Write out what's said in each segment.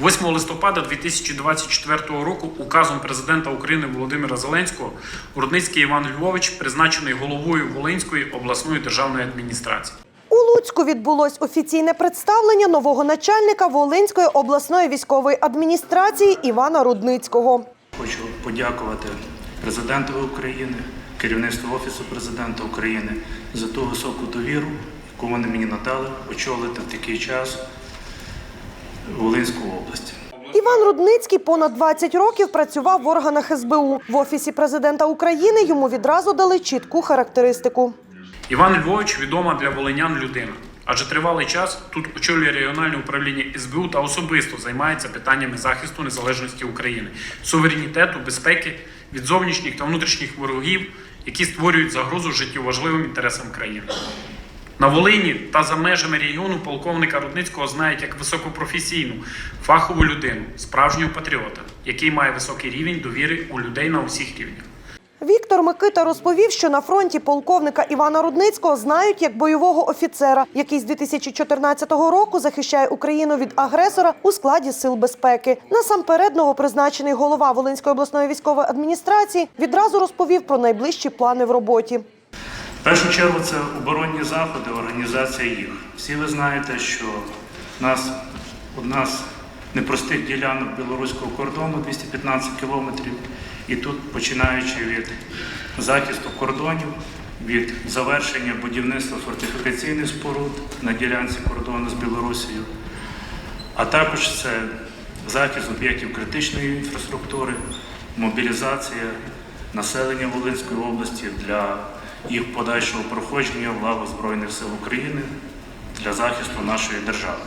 8 листопада 2024 року указом президента України Володимира Зеленського Рудницький Іван Львович призначений головою Волинської обласної державної адміністрації. У Луцьку відбулось офіційне представлення нового начальника Волинської обласної військової адміністрації Івана Рудницького. Хочу подякувати президенту України, керівництву Офісу президента України за ту високу довіру, яку вони мені надали очолити в такий час Волинську область. Іван Рудницький понад 20 років працював в органах СБУ. В офісі президента України йому відразу дали чітку характеристику. Іван Львович відома для волинян людина, адже тривалий час тут очолює регіональне управління СБУ та особисто займається питаннями захисту незалежності України, суверенітету, безпеки від зовнішніх та внутрішніх ворогів, які створюють загрозу життєважливим інтересам країни. На Волині та за межами регіону полковника Рудницького знають як високопрофесійну, фахову людину, справжнього патріота, який має високий рівень довіри у людей на усіх рівнях. Віктор Микита розповів, що на фронті полковника Івана Рудницького знають як бойового офіцера, який з 2014 року захищає Україну від агресора у складі сил безпеки. Насамперед новопризначений голова Волинської обласної військової адміністрації відразу розповів про найближчі плани в роботі. В першу чергу це оборонні заходи, організація їх. Всі ви знаєте, що нас одна з непростих ділянок білоруського кордону 215 кілометрів. І тут, починаючи від захисту кордонів, від завершення будівництва фортифікаційних споруд на ділянці кордону з Білорусією, а також це захист об'єктів критичної інфраструктури, мобілізація населення Волинської області для їх подальшого проходження в лаву Збройних сил України для захисту нашої держави.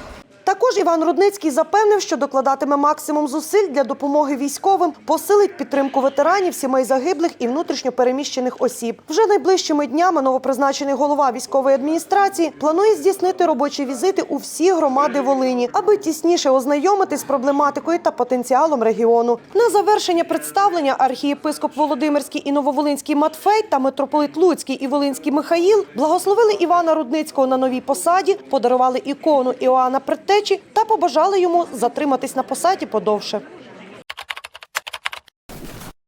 Також Іван Рудницький запевнив, що докладатиме максимум зусиль для допомоги військовим, посилить підтримку ветеранів, сімей загиблих і внутрішньо переміщених осіб. Вже найближчими днями новопризначений голова військової адміністрації планує здійснити робочі візити у всі громади Волині, аби тісніше ознайомитись з проблематикою та потенціалом регіону. На завершення представлення архієпископ Володимирський і Нововолинський Матфей та митрополит Луцький і Волинський Михаїл благословили Івана Рудницького на новій посаді, подарували ікону Іоанна Предтечі та побажали йому затриматись на посаді подовше.